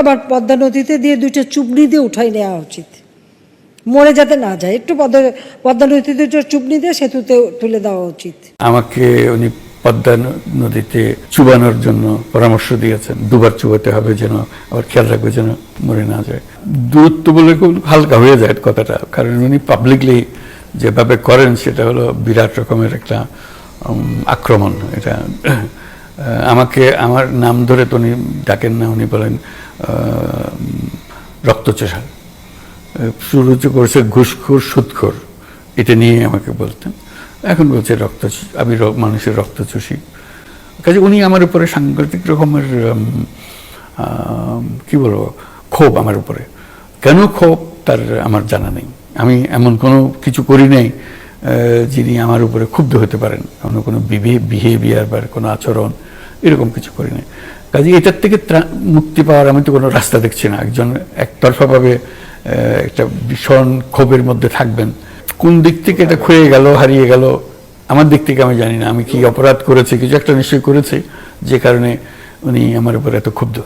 আবার পদ্মা নদীতে দিয়ে দুইটা চুবনি দিয়ে উঠাই নেওয়া উচিত। মরে যাতে না যায়, একটু পদ্মা পদ্মা নদীতে দুটো চুবনি দিয়ে সেতুতে তুলে দেওয়া উচিত। আমাকে উনি পদ্মা নদীতে চুবানোর জন্য পরামর্শ দিয়েছেন। দুবার চুবাতে হবে যেন, আবার খেয়াল রাখবে যেন মরে না যায়। দূরত্ব বলে খুব হালকা হয়ে যায় কথাটা, কারণ উনি পাবলিকলি যেভাবে করেন সেটা হলো বিরাট রকমের একটা আক্রমণ। এটা আমাকে আমার নাম ধরে তো উনি ডাকেন না, উনি বলেন রক্তচোষা। শুরু করেছে ঘুষখোর, সুদখোর। এটা নিয়ে আমাকে বলতেন। এখন বলছে রক্ত আমি মানুষের রক্ত চুষি কাজে উনি আমার উপরে সাংঘাতিক রকমের কি বলব, ক্ষোভ আমার উপরে। কেন ক্ষোভ? তার আমার জানা নেই। আমি এমন কোনো কিছু করি নাই যিনি আমার উপরে ক্ষুব্ধ হতে পারেন কোনো কোনো বিহেভিয়ার বা কোনো আচরণ, এরকম কিছু করি নাই কাজে এটার থেকে মুক্তি পাওয়ার আমি তো কোনো রাস্তা দেখছি না। একজন একতরফাভাবে একটা ভীষণ ক্ষোভের মধ্যে থাকবেন। কোন দিক থেকে এটা ক্ষয়ে গেল, হারিয়ে গেল, আমার দিক থেকে আমি জানি না। আমি কি অপরাধ করেছি, কিছু একটা নিশ্চয়ই করেছি, যে কারণে উনি আমার উপর এত ক্ষুব্ধ।